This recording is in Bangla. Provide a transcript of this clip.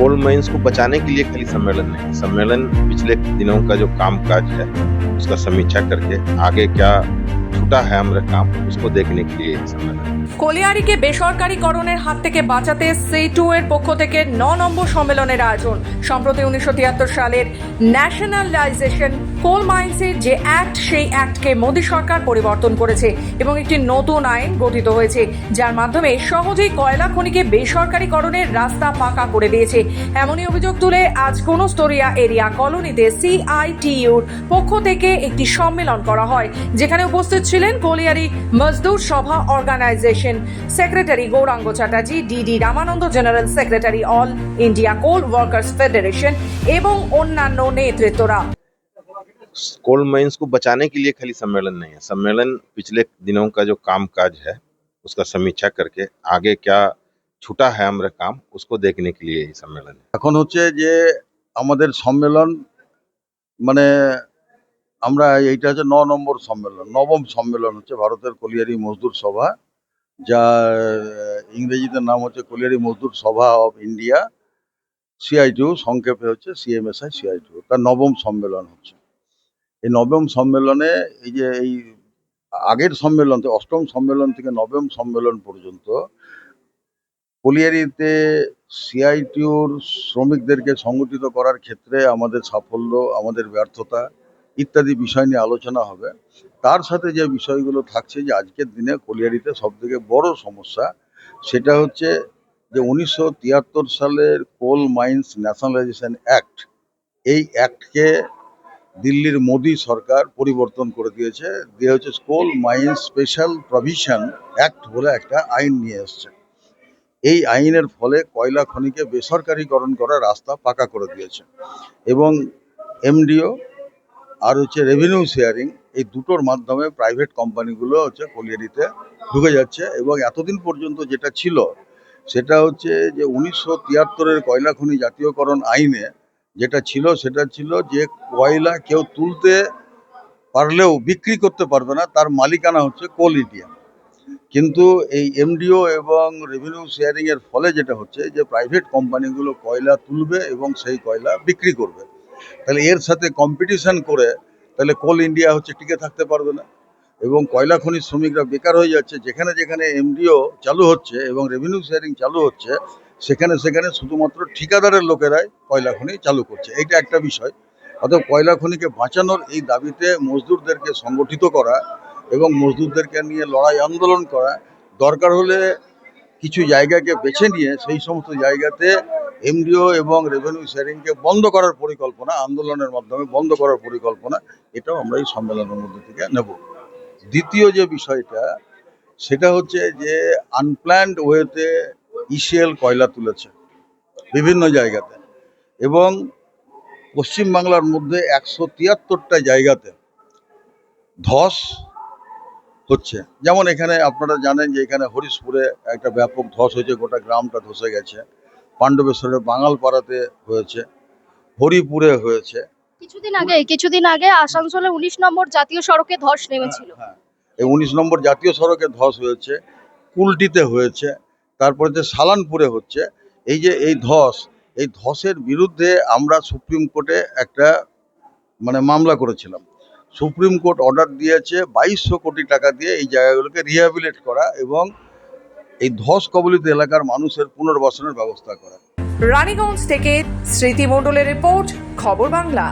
कोल माइंस को बचाने के लिए खाली सम्मेलन नहीं सम्मेलन पिछले दिनों का जो काम काज है उसका समीक्षा करके आगे क्या छूटा है हमारा काम उसको देखने के लिए ये सम्मेलन है। কলিয়ারিকে বেসরকারীকরণের হাত থেকে বাঁচাতে সেটু এর পক্ষ থেকে ন নম্বর সম্মেলনের আয়োজন সম্প্রতি উনিশশো তিয়াত্তর সালের ন্যাশনালাইজেশন কোল মাইন্সের যে অ্যাক্ট সেই অ্যাক্টকে মোদী সরকার পরিবর্তন করেছে এবং একটি নতুন আইন গঠিত হয়েছে, যার মাধ্যমে সহজেই কয়লা খনিকে বেসরকারীকরণের রাস্তা পাকা করে দিয়েছে। এমনই অভিযোগ তুলে আজ কোনস্তরিয়া এরিয়া কলোনিতে সিআইটিইউর পক্ষ থেকে একটি সম্মেলন করা হয়, যেখানে উপস্থিত ছিলেন colliery Mazdoor Sabha organization secretary Gouranga Chatterjee DD Ramananda, general secretary All India Coal Workers Federation এবং অন্যান্য নেতৃত্বরা। कोल माइंस को बचाने के लिए खाली सम्मेलन नहीं है सम्मेलन पिछले दिनों का जो काम काज है उसका समीक्षा करके आगे क्या छूटा है हमारा काम उसको देखने के लिए ये सम्मेलन है এখন হচ্ছে যে আমাদের সম্মেলন মানে আমরা এইটা হচ্ছে ন নম্বর সম্মেলন নবম সম্মেলন হচ্ছে ভারতের কলিয়ারি মজদুর সভা যা ইংরেজিতে নাম হচ্ছে কলিয়ারি মজদুর সভা অফ ইন্ডিয়া সিআইটিউ সংক্ষেপে হচ্ছে সিএমএসআই সিআইটিউ তার নবম সম্মেলন হচ্ছে এই নবম সম্মেলনে এই যে এই আগের সম্মেলন অষ্টম সম্মেলন থেকে নবম সম্মেলন পর্যন্ত কলিয়ারিতে সিআইটিউর শ্রমিকদেরকে সংগঠিত করার ক্ষেত্রে আমাদের সাফল্য, আমাদের ব্যর্থতা ইত্যাদি বিষয় নিয়ে আলোচনা হবে। তার সাথে যে বিষয়গুলো থাকছে যে আজকের দিনে কলিয়ারিতে সব থেকে বড় সমস্যা সেটা হচ্ছে যে উনিশশো তিয়াত্তর সালের কোল মাইন্স ন্যাশনালাইজেশন অ্যাক্ট, এই অ্যাক্টকে দিল্লির মোদী সরকার পরিবর্তন করে দিয়েছে। দিয়ে হচ্ছে Coal Mines Special Provision Act বলে একটা আইন নিয়ে এসছে। এই আইনের ফলে কয়লা খনিকে বেসরকারীকরণ করার রাস্তা পাকা করে দিয়েছে। এবং এমডিও আর হচ্ছে রেভিনিউ শেয়ারিং এই দুটোর মাধ্যমে প্রাইভেট কোম্পানিগুলো হচ্ছে কলিয়ারিতে ঢুকে যাচ্ছে এবং এতদিন পর্যন্ত যেটা ছিল, সেটা হচ্ছে যে উনিশশো তিয়াত্তরের কয়লা খনি জাতীয়করণ আইনে যেটা ছিল সেটা ছিল যে কয়লা কেউ তুলতে পারলেও বিক্রি করতে পারবে না, তার মালিকানা হচ্ছে কোল ইন্ডিয়া। কিন্তু এই এমডিও এবং রেভিনিউ শেয়ারিং এর ফলে যেটা হচ্ছে যে প্রাইভেট কোম্পানিগুলো কয়লা তুলবে এবং সেই কয়লা বিক্রি করবে। তাহলে এর সাথে কম্পিটিশন করে তাহলে কোল ইন্ডিয়া হচ্ছে টিকে থাকতে পারবে না এবং কয়লা খনির শ্রমিকরা বেকার হয়ে যাচ্ছে। যেখানে যেখানে এমডিও চালু হচ্ছে এবং রেভিনিউ শেয়ারিং চালু হচ্ছে সেখানে সেখানে শুধুমাত্র ঠিকাদারের লোকেরাই কয়লা খনি চালু করছে। এইটা একটা বিষয়। অতএব কয়লা খনিকে বাঁচানোর এই দাবিতে মজদুরদেরকে সংগঠিত করা এবং মজদুরদেরকে নিয়ে লড়াই আন্দোলন করা দরকার হলে কিছু জায়গাকে বেছে নিয়ে সেই সমস্ত জায়গাতে এমডিও এবং রেভিনিউ শেয়ারিংকে বন্ধ করার পরিকল্পনা, আন্দোলনের মাধ্যমে বন্ধ করার পরিকল্পনা, এটাও আমরা এই সম্মেলনের মধ্যে থেকে নেব। দ্বিতীয় যে বিষয়টা, সেটা হচ্ছে যে আনপ্ল্যান্ড ওয়েতে ইসিএল কয়লা তুলেছে বিভিন্ন জায়গাতে। এবং পশ্চিমবাংলার মধ্যে একশো তিয়াত্তরটা জায়গাতে ধস হচ্ছে। যেমন এখানে আপনারা জানেন যে এখানে হরিশপুরে একটা ব্যাপক ধস হয়েছে গোটা গ্রামটা ধসে গেছে। পাণ্ডবেশ্বরে বাঙালপাড়াতে হয়েছে হরিপুরে হয়েছে। কিছুদিন আগে কিছুদিন আগে আসানসোলে উনিশ নম্বর জাতীয় সড়কে ধস নেমেছিল। হ্যাঁ। এই উনিশ নম্বর জাতীয় সড়কে ধস হয়েছে কুলটিতে হয়েছে। তারপরে যে সালানপুরে হচ্ছে, এই যে এই ধস, এই ধসের বিরুদ্ধে আমরা সুপ্রিম কোর্টে একটা মানে মামলা করেছিলাম। সুপ্রিম কোর্ট অর্ডার দিয়েছে বাইশশো কোটি টাকা দিয়ে এই জায়গাগুলোকে রিহ্যাবিলেট করা এবং এই ধস কবলিত এলাকার মানুষের পুনর্বাসনের ব্যবস্থা করা। রানীগঞ্জ থেকে স্মৃতি রিপোর্ট, খবর বাংলা।